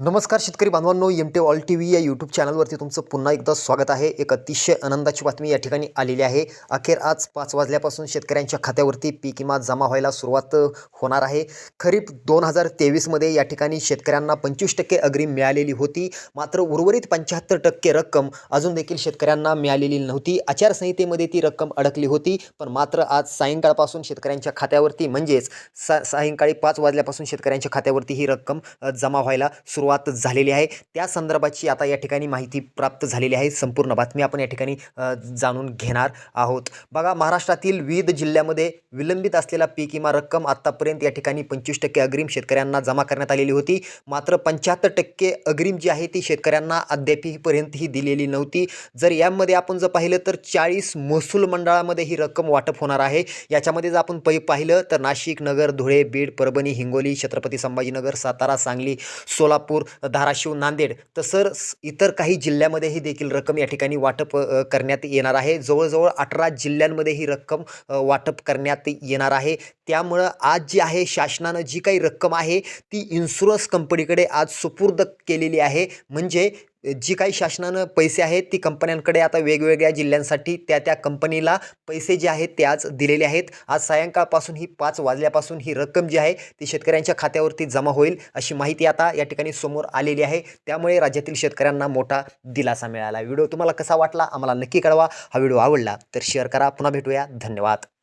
नमस्कार शेतकरी बांधवांनो M T all T V या यूट्यूब चॅनलवरती तुमचं पुन्हा एकदा स्वागत आहे. एक अतिशय आनंदाची बातमी या ठिकाणी आलेली आहे. अखेर आज पाच वाजल्यापासून शेतकऱ्यांच्या खात्यावरती पीक विमा जमा व्हायला सुरुवात होणार आहे. खरीप दोन हजार तेवीसमध्ये या ठिकाणी शेतकऱ्यांना पंचवीस टक्के अग्रिम मिळालेली होती. मात्र उर्वरित पंच्याहत्तर टक्के रक्कम अजून देखील शेतकऱ्यांना मिळालेली नव्हती. आचारसंहितेमध्ये ती रक्कम अडकली होती. पण मात्र आज सायंकाळपासून शेतकऱ्यांच्या खात्यावरती म्हणजेच सा सायंकाळी पाच वाजल्यापासून शेतकऱ्यांच्या खात्यावरती ही रक्कम जमा व्हायला सुरुवात झालेली आहे. त्या संदर्भाची आता या ठिकाणी माहिती प्राप्त झालेली आहे. संपूर्ण बातमी आपण या ठिकाणी जाणून घेणार आहोत. बघा महाराष्ट्रातील विविध जिल्ह्यामध्ये विलंबित असलेला पीक विमा रक्कम आत्तापर्यंत या ठिकाणी पंचवीस टक्के अग्रिम शेतकऱ्यांना जमा करण्यात आलेली होती. मात्र पंच्याहत्तर टक्के अग्रिम जी आहे ती शेतकऱ्यांना अद्यापपर्यंत ही दिलेली नव्हती. जर यामध्ये आपण जर पाहिलं तर चाळीस महसूल मंडळामध्ये ही रक्कम वाटप होणार आहे. याच्यामध्ये जर आपण पै पाहिलं तर नाशिक नगर धुळे बीड परभणी हिंगोली छत्रपती संभाजीनगर सातारा सांगली सोलापूर धाराशिव नांदेड तसंच इतर काही जिल्ह्यामध्येही देखील रक्कम या ठिकाणी वाटप करण्यात येणार आहे. जवळजवळ अठरा जिल्ह्यांमध्ये ही रक्कम वाटप करण्यात येणार आहे. त्यामुळं आज जी आहे शासनानं जी काही रक्कम आहे ती इन्शुरन्स कंपनीकडे आज सुपूर्द केलेली आहे. म्हणजे जी काही शासनानं पैसे आहेत ती कंपन्यांकडे आता वेगवेगळ्या जिल्ह्यांसाठी त्या त्या कंपनीला पैसे जे आहेत ते आज दिलेले आहेत. आज सायंकाळपासून ही पाच वाजल्यापासून ही रक्कम जी आहे ती शेतकऱ्यांच्या खात्यावरती जमा होईल अशी माहिती आता या ठिकाणी समोर आलेली आहे. त्यामुळे राज्यातील शेतकऱ्यांना मोठा दिलासा मिळाला. व्हिडिओ तुम्हाला कसा वाटला आम्हाला नक्की कळवा. हा व्हिडिओ आवडला तर शेअर करा. पुन्हा भेटूया. धन्यवाद.